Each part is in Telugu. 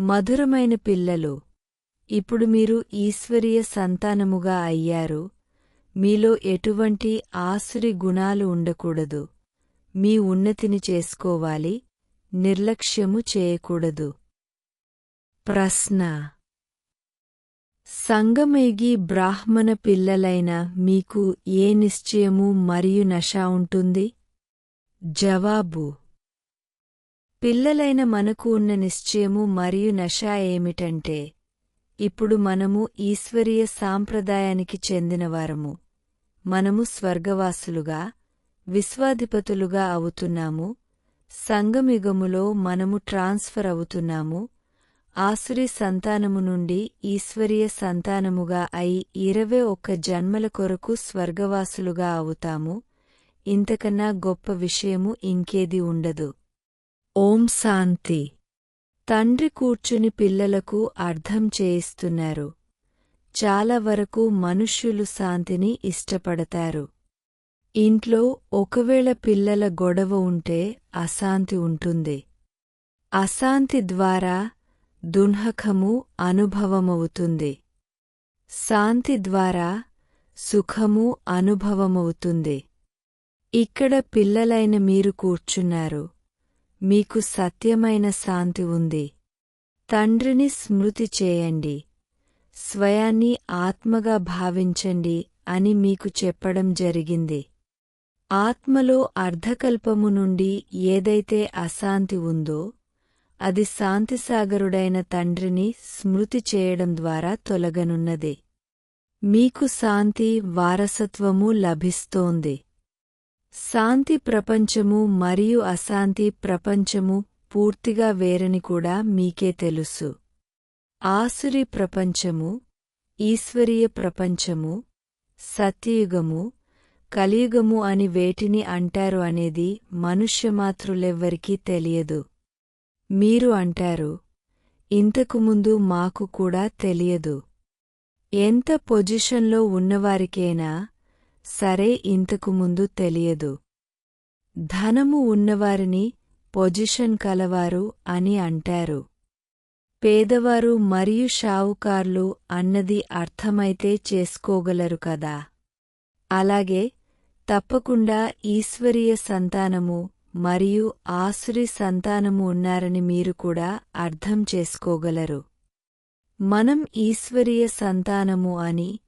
మధురమైన పిల్లలు. ఇప్పుడు మీరు ఈశ్వరీయ సంతానముగా అయ్యారు. మీలో ఎటువంటి ఆసురి గుణాలు ఉండకూడదు. మీ ఉన్నతిని చేసుకోవాలి. నిర్లక్ష్యము చేయకూడదు. ప్రశ్న. సంగమేగి బ్రాహ్మణ పిల్లలైన మీకు ఏ నిశ్చయము మరియు నశ ఉంటుంది? జవాబు. పిల్లలైన మనకు ఉన్న నిశ్చయము మరియు నశ ఏమిటంటే ఇప్పుడు మనము ఈశ్వరీయ సాంప్రదాయానికి చెందినవారము మనము స్వర్గవాసులుగా విశ్వాధిపతులుగా అవుతున్నాము. సంగమిగములో మనము ట్రాన్స్ఫర్ అవుతున్నాము. ఆసురి సంతానము నుండి ఈశ్వరీయ సంతానముగా అయి ఇరవై ఒక్క జన్మల కొరకు స్వర్గవాసులుగా అవుతాము. ఇంతకన్నా గొప్ప విషయము ఇంకేది ఉండదు. ఓం శాంతి. తండ్రి కూర్చుని పిల్లలకు అర్థం చేయిస్తున్నారు. చాలా వరకు మనుష్యులు శాంతిని ఇష్టపడతారు. ఇంట్లో ఒకవేళ పిల్లల గొడవ ఉంటే అశాంతి ఉంటుంది. అశాంతి ద్వారా దున్హకము అనుభవమవుతుంది. శాంతి ద్వారా సుఖము అనుభవమవుతుంది. ఇక్కడ పిల్లలైన మీరు కూర్చున్నారు. మీకు సత్యమైన శాంతి ఉంది. తండ్రిని స్మృతి చేయండి. స్వయాన్ని ఆత్మగా భావించండి అని మీకు చెప్పడం జరిగింది. ఆత్మలో అర్ధకల్పము నుండి ఏదైతే అశాంతి ఉందో అది శాంతిసాగరుడైన తండ్రిని స్మృతి చేయడం ద్వారా తొలగనున్నది. మీకు శాంతి వారసత్వము లభిస్తోంది. శాంతి ప్రపంచము మరియు అశాంతి ప్రపంచము పూర్తిగా వేరని కూడా మీకే తెలుసు. ఆసురి ప్రపంచము ఈశ్వరీయ ప్రపంచము సత్యయుగము కలియుగము అని వేటిని అంటారు అనేది మనుష్యమాతృలెవ్వరికీ తెలియదు. మీరు అంటారు ఇంతకుముందు మాకు కూడా తెలియదు. ఎంత పొజిషన్లో ఉన్నవారికైనా సరే ఇంతకు ముందు తెలియదు. ధనము ఉన్నవారిని పొజిషన్ కలవారు అని అంటారు. పేదవారు మరియు షావుకార్లు అన్నది అర్థమైతే చేసుకోగలరు కదా. అలాగే తప్పకుండా ఈశ్వరీయ సంతానము మరియు ఆసురి సంతానము ఉన్నారని మీరు కూడా అర్థం చేసుకోగలరు. మనం ఈశ్వరీయ సంతానము అని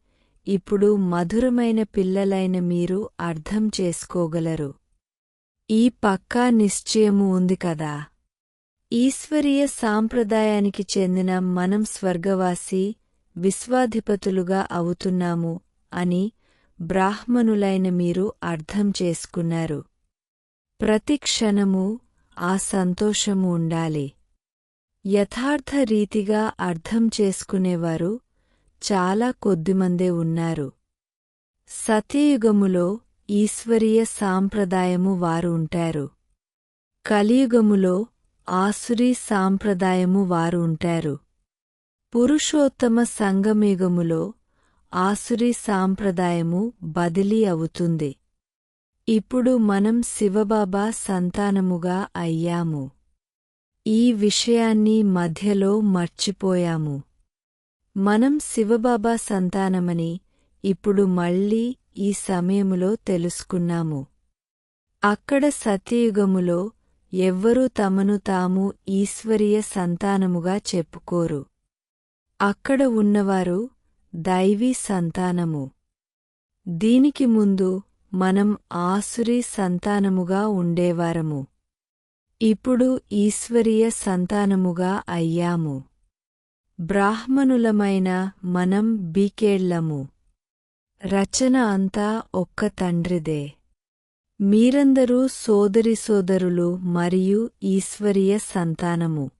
ఇప్పుడు మధురమైన పిల్లలైన మీరు అర్థం చేసుకోగలరు. ఈ పక్కా నిశ్చయము ఉంది కదా. ఈశ్వరీయ సాంప్రదాయానికి చెందిన మనం స్వర్గవాసి విశ్వాధిపతులుగా అవుతున్నాము అని బ్రాహ్మణులైన మీరు అర్థం చేసుకున్నారు. ప్రతి క్షణము ఆ సంతోషము ఉండాలి. యథార్థ రీతిగా అర్థం చేసుకునేవారు చాలా కొద్దిమందే ఉన్నారు. సత్యయుగములో ఈశ్వరీయ సాంప్రదాయము వారు ఉంటారు. కలియుగములో ఆసురీ సాంప్రదాయము వారు ఉంటారు. పురుషోత్తమ సంగమయుగములో ఆసురీ సాంప్రదాయము బదిలీ అవుతుంది. ఇప్పుడు మనం శివబాబా సంతానముగా అయ్యాము. ఈ విషయాన్ని మధ్యలో మర్చిపోయాము. మనం శివబాబా సంతానమని ఇప్పుడు మళ్ళీ ఈ సమయములో తెలుసుకున్నాము. అక్కడ సత్యయుగములో ఎవ్వరూ తమను తాము ఈశ్వరీయ సంతానముగా చెప్పుకోరు. అక్కడ ఉన్నవారు దైవీ సంతానము. దీనికి ముందు మనం ఆసురీ సంతానముగా ఉండేవారము. ఇప్పుడు ఈశ్వరీయ సంతానముగా అయ్యాము. బ్రాహ్మణులమైన మనం బీకేళ్ళము. రచన అంతా ఒక్క తండ్రిదే. మీరందరూ సోదరి సోదరులు మరియు ఈశ్వరీయ సంతానము.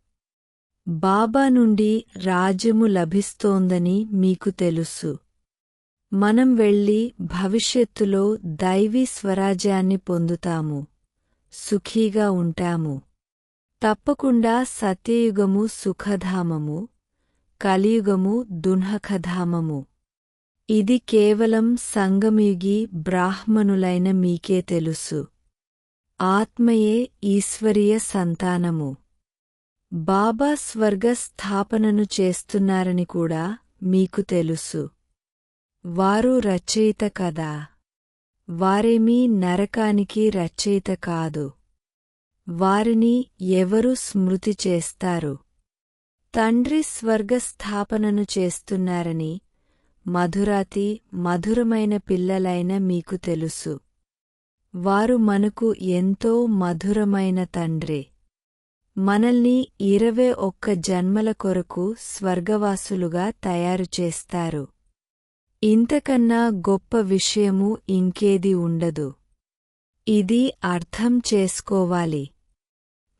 బాబా నుండి రాజ్యము లభిస్తోందని మీకు తెలుసు. మనం వెళ్ళి భవిష్యత్తులో దైవీ స్వరాజ్యాన్ని పొందుతాము. సుఖీగా ఉంటాము. తప్పకుండా సత్యయుగము సుఖధామము. కలియుగము దున్హఖధామము ఇది కేవలం సంగమయుగి బ్రాహ్మణులైన మీకే తెలుసు. ఆత్మయే ఈశ్వరీయ సంతానము. బాబా స్వర్గ స్థాపనను చేస్తున్నారని కూడా మీకు తెలుసు. వారు రచయిత కదా. వారేమీ నరకానికి రచయిత కాదు. వారిని ఎవరు స్మృతి చేస్తారు? తండ్రి స్వర్గస్థాపనను చేస్తున్నారని మధురాతి మధురమైన పిల్లలైన మీకు తెలుసు. వారు మనకు ఎంతో మధురమైన తండ్రి. మనల్ని ఇరవై ఒక్క జన్మల కొరకు స్వర్గవాసులుగా తయారు చేస్తారు. ఇంతకన్నా గొప్ప విషయము ఇంకేది ఉండదు. ఇది అర్థం చేసుకోవాలి.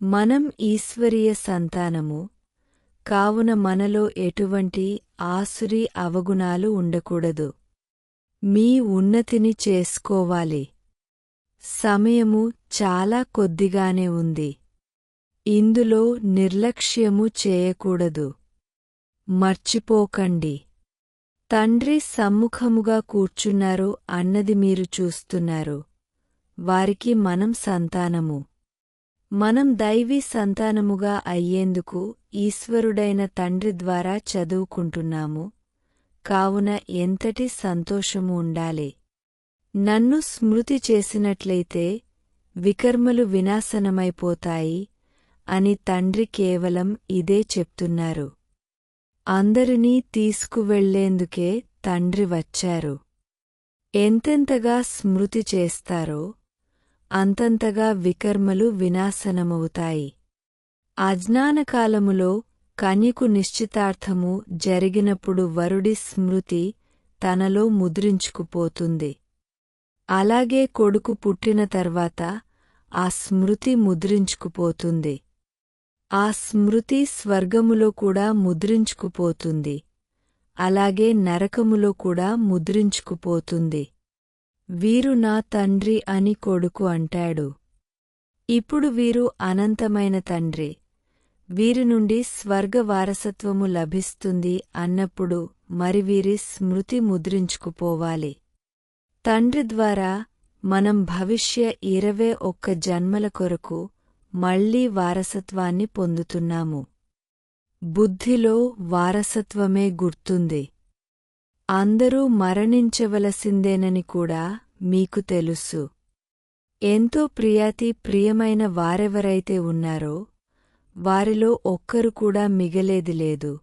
మనం ఈశ్వరీయ సంతానము కావున మనలో ఎటువంటి ఆసురి అవగుణాలు ఉండకూడదు. మీ ఉన్నతిని చేసుకోవాలి. సమయము చాలా కొద్దిగానే ఉంది. ఇందులో నిర్లక్ష్యము చేయకూడదు. మర్చిపోకండి. తండ్రి సమ్ముఖముగా కూర్చున్నారు అన్నది మీరు చూస్తున్నారు. వారికి మనం సంతానము. మనం దైవీ సంతానముగా అయ్యేందుకు ఈశ్వరుడైన తండ్రి ద్వారా చదువుకుంటున్నాము. కావున ఎంతటి సంతోషము ఉండాలి. నన్ను స్మృతి చేసినట్లయితే వికర్మలు వినాశనమైపోతాయి అని తండ్రి కేవలం ఇదే చెప్తున్నారు. అందరినీ తీసుకువెళ్ళేందుకే తండ్రి వచ్చారు. ఎంతెంతగా స్మృతి చేస్తారో అంతంతగా వికర్మలు వినాశనమవుతాయి. అజ్ఞానకాలములో కన్యకు నిశ్చితార్థము జరిగినప్పుడు వరుడి స్మృతి తనలో ముద్రించుకుపోతుంది. అలాగే కొడుకు పుట్టిన తర్వాత ఆ స్మృతి ముద్రించుకుపోతుంది. ఆ స్మృతి స్వర్గములో కూడా ముద్రించుకుపోతుంది. అలాగే నరకములో కూడా ముద్రించుకుపోతుంది. వీరు నా తండ్రి అని కొడుకు అంటాడు. ఇప్పుడు వీరు అనంతమైన తండ్రి. వీరి నుండి స్వర్గ వారసత్వము లభిస్తుంది అన్నప్పుడు మరి వీరి స్మృతి ముద్రించుకుపోవాలి. తండ్రి ద్వారా మనం భవిష్య ఇరవై ఒక్క జన్మల కొరకు మళ్ళీ వారసత్వాన్ని పొందుతున్నాము. బుద్ధిలో వారసత్వమే గుర్తుంది. అందరూ మరణించవలసిందేనని కూడా మీకు తెలుసు. ఎంతో ప్రియాతి ప్రియమైన వారెవరైతే ఉన్నారో వారిలో ఒక్కరు కూడా మిగలేది లేదు.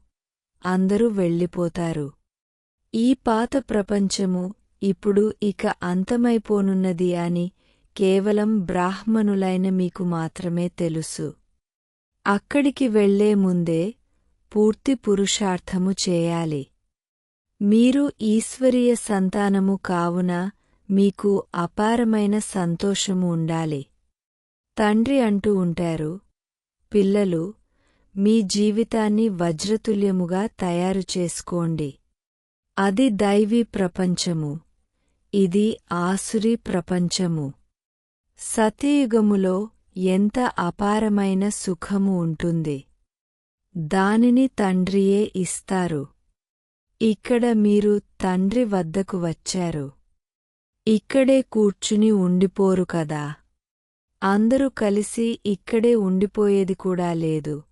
అందరూ వెళ్ళిపోతారు. ఈ పాత ప్రపంచము ఇప్పుడు ఇక అంతమైపోనున్నది అని కేవలం బ్రాహ్మణులైన మీకు మాత్రమే తెలుసు. అక్కడికి వెళ్ళే ముందే పూర్తి పురుషార్థము చేయాలి. మీరు ఈశ్వరీయ సంతానము కావున మీకు అపారమైన సంతోషము ఉండాలి. తండ్రి అంటూ ఉంటారు పిల్లలు మీ జీవితాన్ని వజ్రతుల్యముగా తయారు చేసుకోండి. అది దైవీ ప్రపంచము. ఇది ఆసురి ప్రపంచము. సతీయుగములో ఎంత అపారమైన సుఖము ఉంటుంది. దానిని తండ్రియే ఇస్తారు. ఇక్కడ మీరు తండ్రి వద్దకు వచ్చారు. ఇక్కడే కూర్చుని ఉండిపోరు కదా. అందరూ కలిసి ఇక్కడే ఉండిపోయేది కూడా లేదు.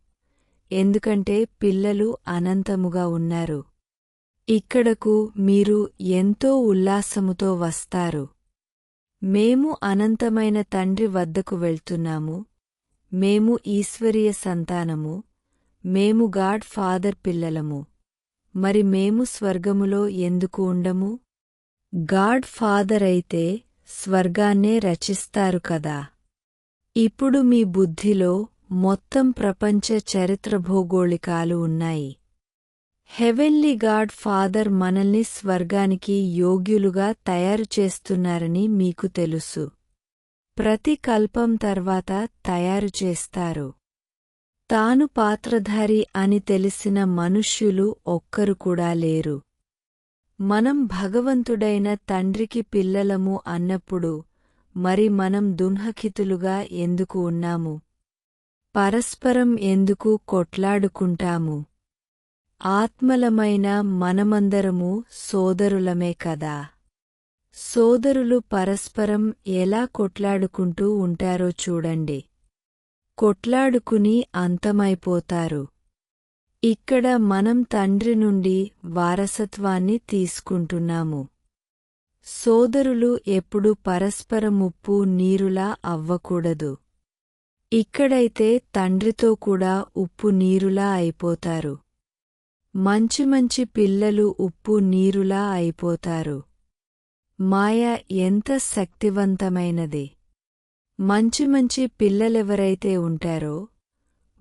ఎందుకంటే పిల్లలు అనంతముగా ఉన్నారు. ఇక్కడకు మీరు ఎంతో ఉల్లాసముతో వస్తారు. మేము అనంతమైన తండ్రి వద్దకు వెళ్తున్నాము. మేము ఈశ్వరీయ సంతానము. మేము గాడ్ ఫాదర్ పిల్లలము. మరి మేము స్వర్గములో ఎందుకు ఉండము? గాడ్ ఫాదర్ అయితే స్వర్గాన్నే రచిస్తారు కదా. ఇప్పుడు మీ బుద్ధిలో మొత్తం ప్రపంచ చరిత్ర భౌగోళికాలు ఉన్నాయి. హెవెన్లీ గాడ్ ఫాదర్ మనల్ని స్వర్గానికి యోగ్యులుగా తయారు చేస్తున్నారని మీకు తెలుసు. ప్రతి కల్పం తర్వాత తయారు చేస్తారు. తాను పాత్రధారి అని తెలిసిన మనుష్యులు ఒక్కరు కూడా లేరు. మనం భగవంతుడైన తండ్రికి పిల్లలము అన్నప్పుడు మరి మనం దున్హకితులుగా ఎందుకు ఉన్నాము? పరస్పరం ఎందుకు కొట్లాడుకుంటాము? ఆత్మలమైన మనమందరము సోదరులమే కదా. సోదరులు పరస్పరం ఎలా కొట్లాడుకుంటూ ఉంటారో చూడండి. కొట్లాడుకుని అంతమైపోతారు. ఇక్కడ మనం తండ్రి నుండి వారసత్వాన్ని తీసుకుంటున్నాము. సోదరులు ఎప్పుడు పరస్పరం ఉప్పు నీరులా అవ్వకూడదు. ఇక్కడైతే తండ్రితో కూడా ఉప్పు నీరులా అయిపోతారు. మంచి మంచి పిల్లలు ఉప్పు నీరులా అయిపోతారు. మాయ ఎంత శక్తివంతమైనది. మంచి మంచి పిల్లలెవరైతే ఉంటారో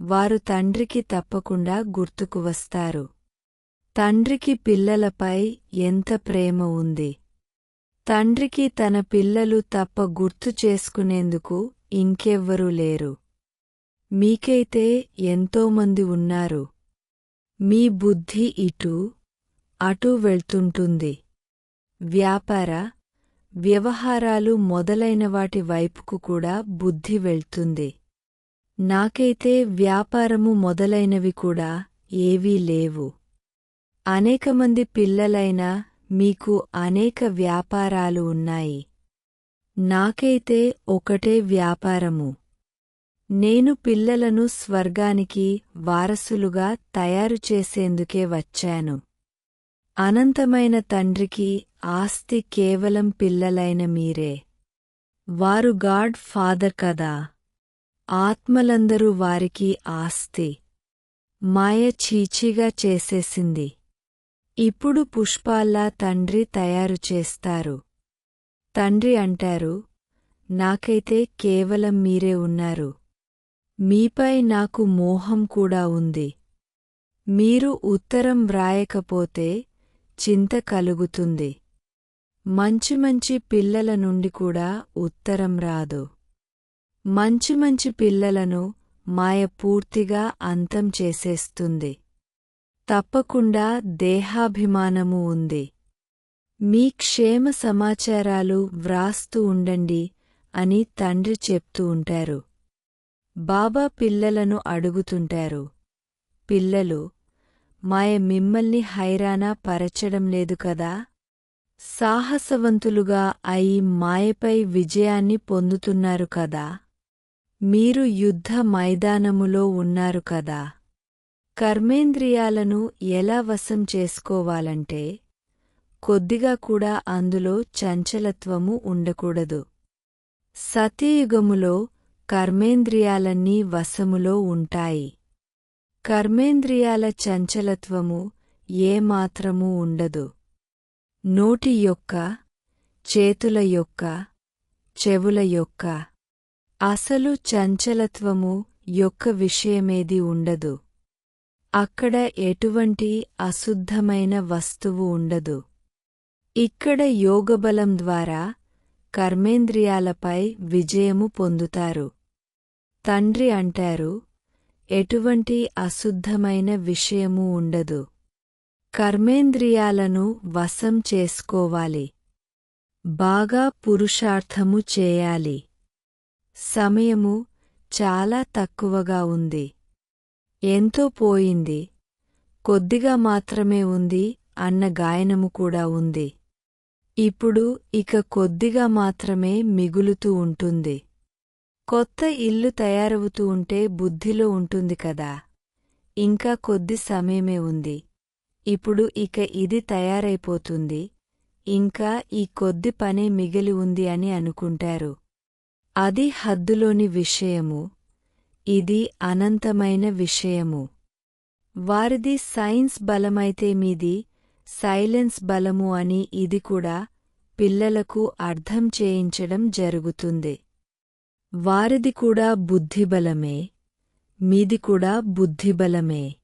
వారు తండ్రికి తప్పకుండా గుర్తుకు వస్తారు. తండ్రికి పిల్లలపై ఎంత ప్రేమ ఉంది. తండ్రికి తన పిల్లలు తప్ప గుర్తు చేసుకునేందుకు ఇంకెవ్వరూ లేరు. మీకైతే ఎంతోమంది ఉన్నారు. మీ బుద్ధి ఇటు అటూ వెళ్తుంటుంది. వ్యాపార వ్యవహారాలు మొదలైన వాటి వైపుకు కూడా బుద్ధి వెళ్తుంది. నాకైతే వ్యాపారము మొదలైనవి కూడా ఏవీ లేవు. అనేకమంది పిల్లలైనా మీకు అనేక వ్యాపారాలు ఉన్నాయి. నాకైతే ఒకటే వ్యాపారము. నేను పిల్లలను స్వర్గానికి వారసులుగా తయారు చేసేందుకే వచ్చాను. అనంతమైన తండ్రికి ఆస్తి కేవలం పిల్లలైన మీరే. వారు గాడ్ ఫాదర్ కదా. ఆత్మలందరూ వారికి ఆస్తి. మాయ చీచిగా చేసేసింది. ఇప్పుడు పుష్పాల్లా తండ్రి తయారు చేస్తారు. తండ్రి అంటారు నాకైతే కేవలం మీరే ఉన్నారు. మీపై నాకు మోహం కూడా ఉంది. మీరు ఉత్తరం వ్రాయకపోతే చింత కలుగుతుంది. మంచి మంచి పిల్లల నుండి కూడా ఉత్తరం రాదు. మంచి మంచి పిల్లలను మాయ పూర్తిగా అంతం చేసేస్తుంది. తప్పకుండా దేహాభిమానము ఉంది. మీ క్షేమ సమాచారాలు వ్రాస్తూ ఉండండి అని తండ్రి చెప్తూ ఉంటారు. బాబా పిల్లలను అడుగుతుంటారు. పిల్లలు మాయ మిమ్మల్ని హైరానా పరచడం లేదు కదా? సాహసవంతులుగా అయి మాయపై విజయాన్ని పొందుతున్నారు కదా? మీరు యుద్ధ మైదానములో ఉన్నారు కదా? కర్మేంద్రియాలను ఎలా వశం చేసుకోవాలంటే కొద్దిగా కూడా అందులో చంచలత్వము ఉండకూడదు. సత్యయుగములో కర్మేంద్రియాలన్నీ వశములో ఉంటాయి. కర్మేంద్రియాల చంచలత్వము ఏమాత్రమూ ఉండదు. నోటి యొక్క చేతుల యొక్క చెవుల యొక్క అసలు చంచలత్వము యొక్క విషయమేది ఉండదు. అక్కడ ఎటువంటి అశుద్ధమైన వస్తువు ఉండదు. ఇక్కడ యోగబలం ద్వారా కర్మేంద్రియాలపై విజయము పొందుతారు. తండ్రి అంటారు ఎటువంటి అశుద్ధమైన విషయము ఉండదు. కర్మేంద్రియాలను వశం చేసుకోవాలి. బాగా పురుషార్థము చేయాలి. సమయము చాలా తక్కువగా ఉంది. ఎంతో పోయింది. కొద్దిగా మాత్రమే ఉంది అన్న గాయనము కూడా ఉంది. ఇప్పుడు ఇక కొద్దిగా మాత్రమే మిగులుతూ ఉంటుంది. కొత్త ఇల్లు తయారవుతూ ఉంటే బుద్ధిలో ఉంటుంది కదా. ఇంకా కొద్ది సమయమే ఉంది. ఇప్పుడు ఇక ఇది తయారైపోతుంది. ఇంకా ఈ కొద్ది పనే మిగిలి ఉంది అని అనుకుంటారు. అది హద్దులోని విషయము. ఇది అనంతమైన విషయము. వారిది సైన్స్ బలమైతే మీది సైలెన్స్ బలము అని ఇది కూడా పిల్లలకు అర్థం చేయించడం జరుగుతుంది. వారిది కూడా బుద్ధిబలమే మీది కూడా బుద్ధిబలమే.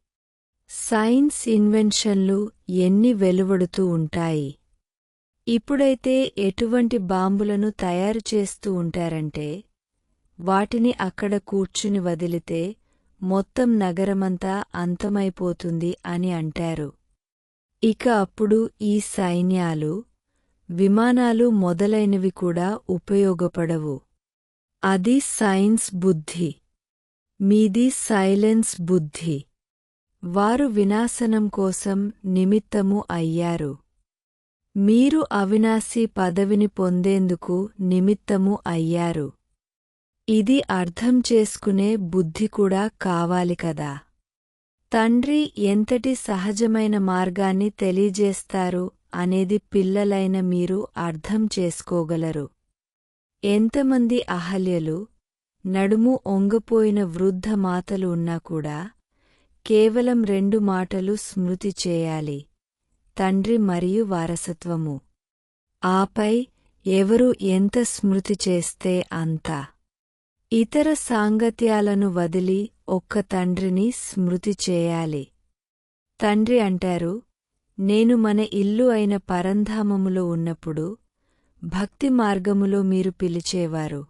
సైన్స్ ఇన్వెన్షన్లు ఎన్ని వెలువడుతూ ఉంటాయి. ఇప్పుడైతే ఎటువంటి బాంబులను తయారు చేస్తూ ఉంటారంటే వాటిని అక్కడ కూర్చుని వదిలితే మొత్తం నగరమంతా అంతమైపోతుంది అని అంటారు. ఇక అప్పుడు ఈ సైన్యాలు విమానాలు మొదలైనవి కూడా ఉపయోగపడవు. అది సైన్స్ బుద్ధి. మీది సైలెన్స్ బుద్ధి. వారు వినాశనం కోసం నిమిత్తము అయ్యారు. మీరు అవినాశి పదవిని పొందేందుకు నిమిత్తము అయ్యారు. ఇది అర్థం చేసుకునే బుద్ధి కూడా కావాలి కదా. తండ్రి ఎంతటి సహజమైన మార్గాన్ని తెలియజేస్తారు అనేది పిల్లలైన మీరు అర్థం చేసుకోగలరు. ఎంతమంది అహల్యలు నడుము ఒంగపోయిన వృద్ధ మాతలు ఉన్నా కూడా కేవలం రెండు మాటలు స్మృతి చేయాలి తండ్రి మరియు వారసత్వము. ఆపై ఎవరు ఎంత స్మృతి చేస్తే అంత. ఇతర సాంగత్యాలను వదిలి ఒక్క తండ్రిని స్మృతి చేయాలి. తండ్రి అంటారు నేను మన ఇల్లు అయిన పరంధామములో ఉన్నప్పుడు భక్తి మార్గములో మీరు పిలిచేవారు.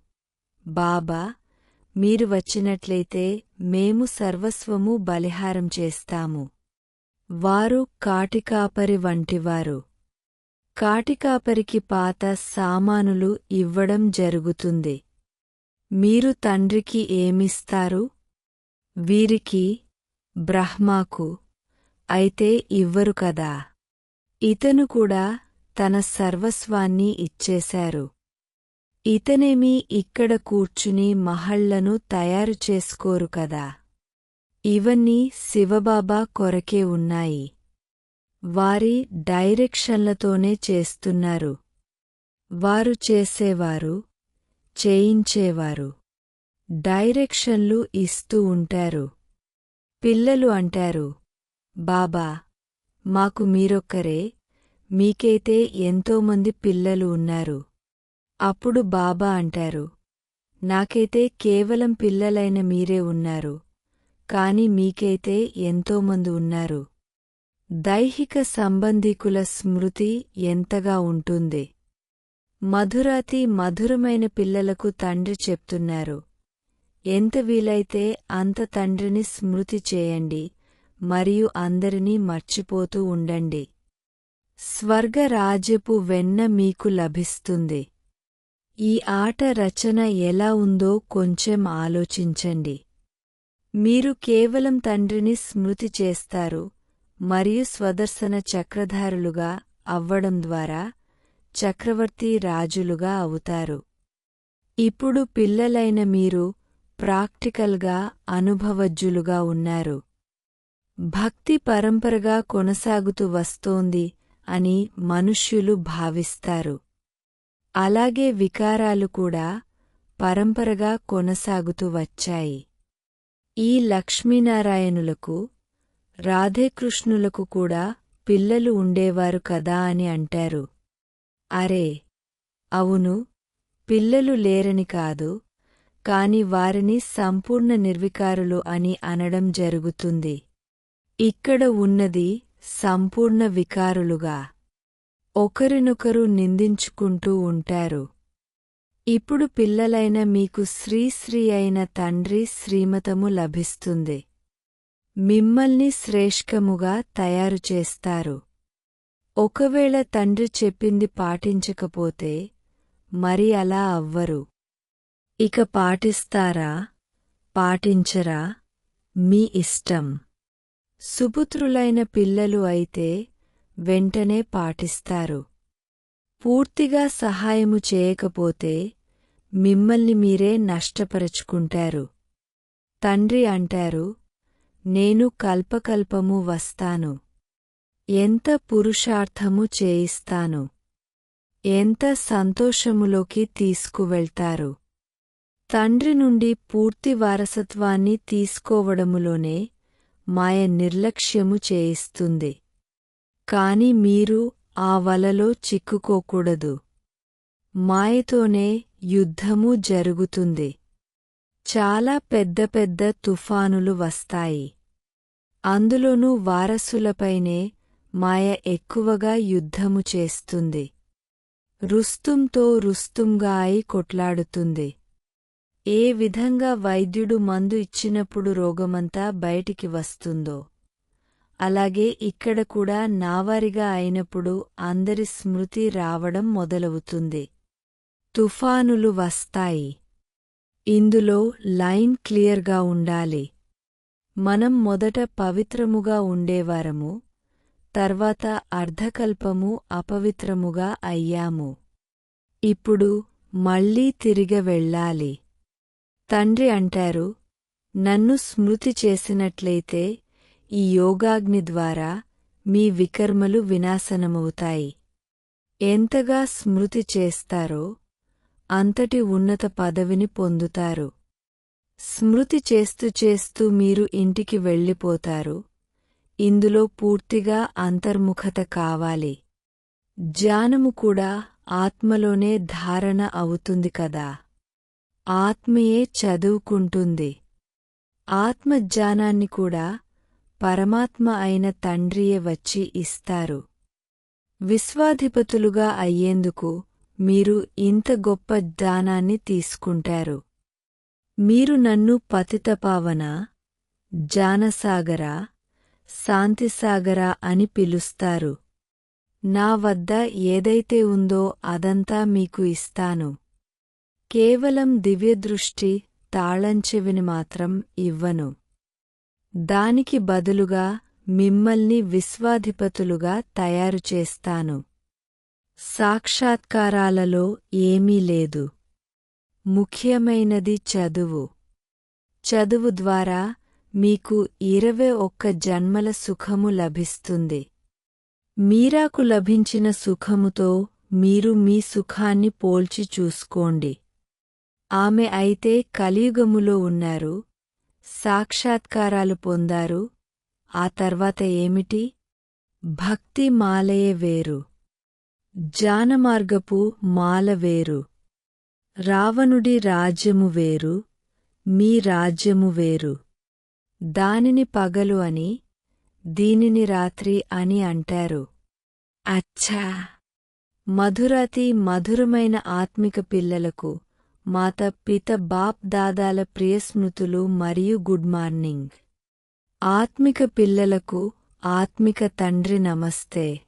బాబా మీరు వచ్చినట్లయితే మేము సర్వస్వము బలిహారం చేస్తాము. వారు కాటికాపరి వంటివారు. కాటికాపరికి పాత సామానులు ఇవ్వడం జరుగుతుంది. మీరు తండ్రికి ఏమిస్తారు? వీరికి బ్రహ్మాకు. అయితే ఇవ్వరు కదా. ఇతను కూడా తన సర్వస్వాన్ని ఇచ్చేశారు. ఇతనేమీ ఇక్కడ కూర్చుని మహళ్ళను తయారు చేసుకోరు కదా. ఇవన్నీ శివబాబా కొరకే ఉన్నాయి. వారి డైరెక్షన్లతోనే చేస్తున్నారు. వారు చేసేవారు చేయించేవారు. డైరెక్షన్లు ఇస్తూ ఉంటారు. పిల్లలు అంటారు బాబా మాకు మీరొక్కరే మీకైతే ఎంతోమంది పిల్లలు ఉన్నారు. అప్పుడు బాబా అంటారు నాకైతే కేవలం పిల్లలైన మీరే ఉన్నారు కాని మీకైతే ఎంతోమంది ఉన్నారు. దైహిక సంబంధీకుల స్మృతి ఎంతగా ఉంటుంది. మధురాతి మధురమైన పిల్లలకు తండ్రి చెప్తున్నారు. ఎంత వీలైతే అంత తండ్రిని స్మృతి చేయండి మరియు అందరినీ మర్చిపోతూ ఉండండి. స్వర్గరాజ్యపు వెన్న మీకు లభిస్తుంది. ఈ ఆట రచన ఎలా ఉందో కొంచెం ఆలోచించండి. మీరు కేవలం తండ్రిని స్మృతి చేస్తారు మరియు స్వదర్శన చక్రధారులుగా అవ్వడం ద్వారా చక్రవర్తి రాజులుగా అవుతారు. ఇప్పుడు పిల్లలైన మీరు ప్రాక్టికల్గా అనుభవజ్జులుగా ఉన్నారు. భక్తి పరంపరగా కొనసాగుతూ వస్తోంది అని మనుష్యులు భావిస్తారు. అలాగే వికారాలు కూడా పరంపరగా కొనసాగుతూ వచ్చాయి. ఈ లక్ష్మీనారాయణులకు రాధేకృష్ణులకు కూడా పిల్లలు ఉండేవారు కదా అని అంటారు. అరే అవును పిల్లలు లేరని కాదు కాని వారిని సంపూర్ణ నిర్వికారులు అని అనడం జరుగుతుంది. ఇక్కడ ఉన్నది సంపూర్ణ వికారులుగా. ఒకరినొకరు నిందించుకుంటూ ఉంటారు. ఇప్పుడు పిల్లలైన మీకు శ్రీశ్రీ అయిన తండ్రి శ్రీమతము లభిస్తుంది. మిమ్మల్ని శ్రేష్ఠముగా తయారు చేస్తారు. ఒకవేళ తండ్రి చెప్పింది పాటించకపోతే మరి అలా అవ్వరు. ఇక పాటిస్తారా? పాటించరా? మీ ఇష్టం. సుపుత్రులైన పిల్లలు అయితే వెంటనే పాటిస్తారు. పూర్తిగా సహాయము చేయకపోతే మిమ్మల్ని మీరే నష్టపరుచుకుంటారు. తండ్రి అంటారు నేను కల్పకల్పము వస్తాను. ఎంత పురుషార్థము చేయిస్తాను? ఎంత సంతోషములోకి తీసుకువెళ్తారు? తండ్రి నుండి పూర్తి వారసత్వాన్ని తీసుకోవడములోనే మాయ నిర్లక్ష్యము చేయిస్తుంది. కాని మీరు ఆ వలలో చిక్కుకోకూడదు. మాయతోనే యుద్ధము జరుగుతుంది. చాలా పెద్ద పెద్ద తుఫానులు వస్తాయి. అందులోనూ వారసులపైనే మాయ ఎక్కువగా యుద్ధము చేస్తుంది. రుస్తుంతో రుస్తుంగా అయి కొట్లాడుతుంది. ఏ విధంగా వైద్యుడు మందు ఇచ్చినప్పుడు రోగమంతా బయటికి వస్తుందో. అలాగే ఇక్కడ కూడా నావారిగా అయినప్పుడు అందరి స్మృతి రావడం మొదలవుతుంది. తుఫానులు వస్తాయి. ఇందులో లైన్ క్లియర్గా ఉండాలి. మనం మొదట పవిత్రముగా ఉండేవారము. తర్వాత అర్ధకల్పము అపవిత్రముగా అయ్యాము. ఇప్పుడు మళ్ళీ తిరిగ వెళ్ళాలి. తండ్రి అంటారు నన్ను స్మృతి చేసినట్లయితే ఈ యోగాగ్ని ద్వారా మీ వికర్మలు వినాశనమవుతాయి. ఎంతగా స్మృతి చేస్తారో అంతటి ఉన్నత పదవిని పొందుతారు. స్మృతి చేస్తూ చేస్తూ మీరు ఇంటికి వెళ్ళిపోతారు. ఇందులో పూర్తిగా అంతర్ముఖత కావాలి. జ్ఞానము కూడా ఆత్మలోనే ధారణ అవుతుంది కదా. ఆత్మయే చదువుకుంటుంది. ఆత్మజ్ఞానాన్ని కూడా పరమాత్మ అయిన తండ్రియే వచ్చి ఇస్తారు. విశ్వాధిపతులుగా అయ్యేందుకు మీరు ఇంత గొప్ప జ్ఞానాన్ని తీసుకుంటారు. మీరు నన్ను పతితపావన జానసాగరా శాంతిసాగరా అని పిలుస్తారు. నా వద్ద ఏదైతే ఉందో అదంతా మీకు ఇస్తాను. కేవలం దివ్యదృష్టి తాళంచెవిని మాత్రం ఇవ్వను. దానికి బదులుగా మిమ్మల్ని విశ్వాధిపతులుగా తయారు చేస్తాను. సాక్షాత్కారాలలో ఏమీ లేదు. ముఖ్యమైనది చదువు. చదువు ద్వారా మీకు ఇరవై ఒక్క జన్మల సుఖము లభిస్తుంది. మీరాకు లభించిన సుఖముతో మీరు మీ సుఖాన్ని పోల్చి చూసుకోండి. ఆమె అయితే కలియుగములో ఉన్నారు. సాక్షాత్కారాలు పొందారు. ఆ తర్వాత ఏమిటి? భక్తి మాలయే వేరు. జానమార్గపు మాల వేరు. రావణుడి రాజ్యము వేరు. మీ రాజ్యము వేరు. దానిని పగలు అని దీనిని రాత్రి అని అంటారు. అచ్చా! మధురాతి మధురమైన ఆత్మిక పిల్లలకు మాత పిత బాప్ దాదాల ప్రియస్మృతులు మరియు గుడ్ మార్నింగ్. ఆత్మిక పిల్లలకు ఆత్మిక తండ్రి నమస్తే.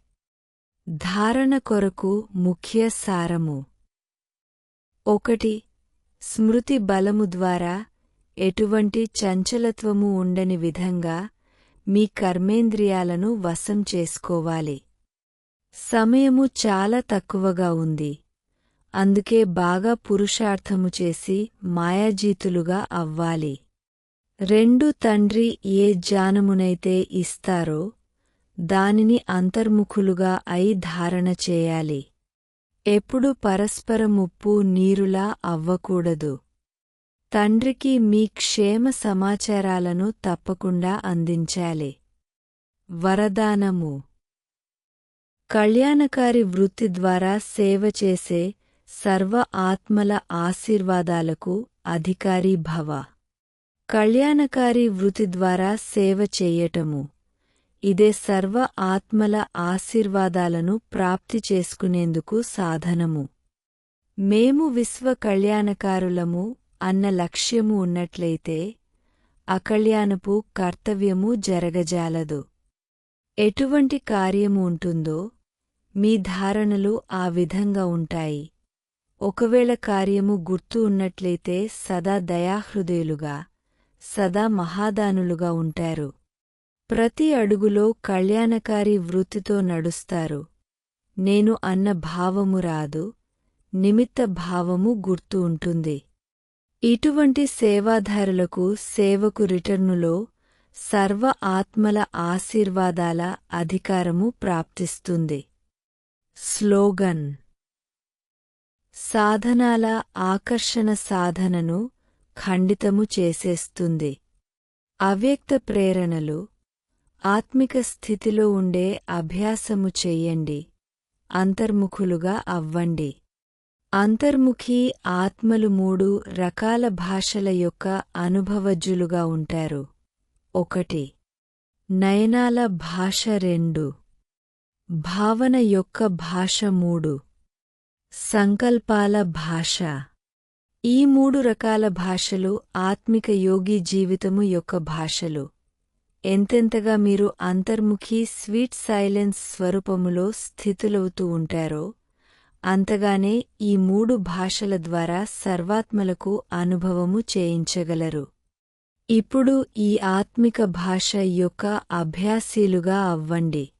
ధారణ కొరకు ముఖ్య సారము. ఒకటి స్మృతి బలము ద్వారా ఎటువంటి చంచలత్వము ఉండని విధంగా మీ కర్మేంద్రియాలను వశం చేసుకోవాలి. సమయము చాలా తక్కువగా ఉంది. అందుకే బాగా పురుషార్థము చేసి మాయాజీతులుగా అవ్వాలి. రెండు తండ్రి ఏ జానమునైతే ఇస్తారో దానిని అంతర్ముఖులుగా అయి ధారణ చేయాలి. ఎప్పుడు పరస్పర ముప్పు నీరులా అవ్వకూడదు. తండ్రికి మీ క్షేమ సమాచారాలను తప్పకుండా అందించాలి. వరదానము. కళ్యాణకారి వృత్తి ద్వారా సేవ చేసే సర్వ ఆత్మల ఆశీర్వాదాలకు అధికారీ భవ. కళ్యాణకారి వృత్తి ద్వారా సేవ చెయ్యటము ఇదే సర్వ ఆత్మల ఆశీర్వాదాలను ప్రాప్తి చేసుకునేందుకు సాధనము. మేము విశ్వ కళ్యాణకారులము అన్న లక్ష్యము ఉన్నట్లయితే అకళ్యాణపు కర్తవ్యము జరగజాలదు. ఎటువంటి కార్యము ఉంటుందో మీ ధారణలు ఆ విధంగా ఉంటాయి. ఒకవేళ కార్యము గుర్తు ఉన్నట్లయితే సదా దయాహృదయులుగా సదా మహాదానులుగా ఉంటారు. ప్రతి అడుగులో కళ్యాణకారి వృత్తితో నడుస్తారు. నేను అన్న భావము రాదు నిమిత్త భావము గుర్తు ఉంటుంది. ఇటువంటి సేవాధారులకు సేవకు రిటర్నులో సర్వ ఆత్మల ఆశీర్వాదాల అధికారము ప్రాప్తిస్తుంది. స్లోగన్. సాధనాల ఆకర్షణ సాధనను ఖండితము చేసేస్తుంది. అవ్యక్త ప్రేరణలు ఆత్మిక స్థితిలో ఉండే అభ్యాసము చెయ్యండి అంతర్ముఖులుగా అవ్వండి. అంతర్ముఖి ఆత్మలు మూడు రకాల భాషల యొక్క అనుభవజ్జులుగా ఉంటారు. ఒకటి నయనాల భాష రెండు. భావన యొక్క భాష మూడు. సంకల్పాల భాష. ఈ మూడు రకాల భాషలు ఆత్మిక యోగి జీవితము యొక్క భాషలు. ఎంతెంతగా మీరు అంతర్ముఖి స్వీట్ సైలెన్స్ స్వరూపములో స్థితులవుతూ ఉంటారో అంతగానే ఈ మూడు భాషల ద్వారా సర్వాత్మలకు అనుభవము చేయించగలరు. ఇప్పుడు ఈ ఆత్మిక భాష యొక్క అభ్యాసీలుగా అవ్వండి.